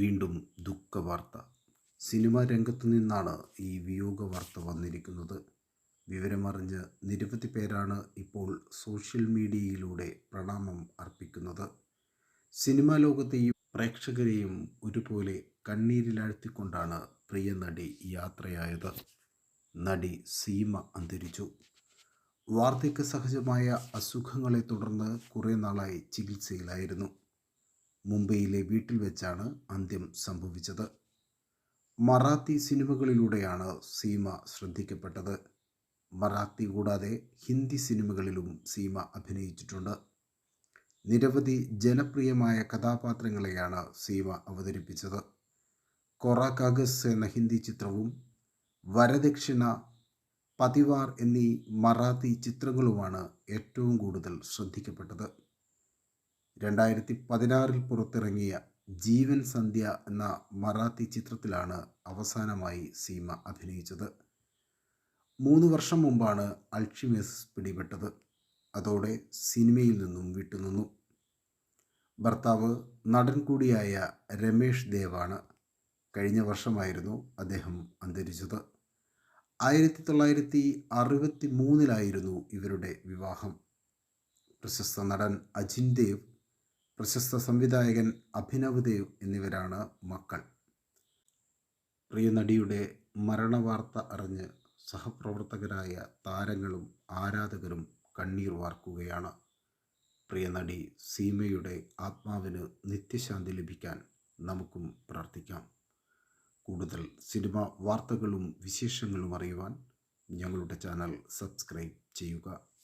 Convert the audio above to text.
വീണ്ടും ദുഃഖവാർത്ത. സിനിമാ രംഗത്തു നിന്നാണ് ഈ വിയോഗ വാർത്ത വന്നിരിക്കുന്നത്. വിവരമറിഞ്ഞ് നിരവധി പേരാണ് ഇപ്പോൾ സോഷ്യൽ മീഡിയയിലൂടെ പ്രണാമം അർപ്പിക്കുന്നത്. സിനിമാ ലോകത്തെയും പ്രേക്ഷകരെയും ഒരുപോലെ കണ്ണീരിലാഴ്ത്തിക്കൊണ്ടാണ് പ്രിയ നടി യാത്രയായത്. നടി സീമ അന്തരിച്ചു. വാർദ്ധക്യ സഹജമായ അസുഖങ്ങളെ തുടർന്ന് കുറേ നാളായി ചികിത്സയിലായിരുന്നു. മുംബൈയിലെ വീട്ടിൽ വെച്ചാണ് അന്ത്യം സംഭവിച്ചത്. മറാത്തി സിനിമകളിലൂടെയാണ് സീമ ശ്രദ്ധിക്കപ്പെട്ടത്. മറാത്തി കൂടാതെ ഹിന്ദി സിനിമകളിലും സീമ അഭിനയിച്ചിട്ടുണ്ട്. നിരവധി ജനപ്രിയമായ കഥാപാത്രങ്ങളെയാണ് സീമ അവതരിപ്പിച്ചത്. കൊറ കാഗസ് എന്ന ഹിന്ദി ചിത്രവും വരദക്ഷിണ പതിവാർ എന്നീ മറാത്തി ചിത്രങ്ങളുമാണ് ഏറ്റവും കൂടുതൽ ശ്രദ്ധിക്കപ്പെട്ടത്. രണ്ടായിരത്തി പതിനാറിൽ പുറത്തിറങ്ങിയ ജീവൻ സന്ധ്യ എന്ന മറാത്തി ചിത്രത്തിലാണ് അവസാനമായി സീമ അഭിനയിച്ചത്. മൂന്ന് വർഷം മുമ്പാണ് അൾഷിമേസ് പിടിപെട്ടത്. അതോടെ സിനിമയിൽ നിന്നും വിട്ടുനിന്നു. ഭർത്താവ് നടൻ കൂടിയായ രമേഷ് ദേവാണ് കഴിഞ്ഞ വർഷമായിരുന്നു അദ്ദേഹം അന്തരിച്ചത്. ആയിരത്തി തൊള്ളായിരത്തി അറുപത്തി മൂന്നിലായിരുന്നു ഇവരുടെ വിവാഹം. പ്രശസ്ത നടൻ അജിൻ ദേവ് പ്രശസ്ത സംവിധായകൻ അഭിനവ് ദേവ് എന്നിവരാണ് മക്കൾ. പ്രിയ നടിയുടെ മരണവാർത്ത അറിഞ്ഞ് സഹപ്രവർത്തകരായ താരങ്ങളും ആരാധകരും കണ്ണീർ വാർക്കുകയാണ്. പ്രിയ നടി സീമയുടെ ആത്മാവിന് നിത്യശാന്തി ലഭിക്കാൻ നമുക്കും പ്രാർത്ഥിക്കാം. കൂടുതൽ സിനിമ വാർത്തകളും വിശേഷങ്ങളും അറിയുവാൻ ഞങ്ങളുടെ ചാനൽ സബ്സ്ക്രൈബ് ചെയ്യുക.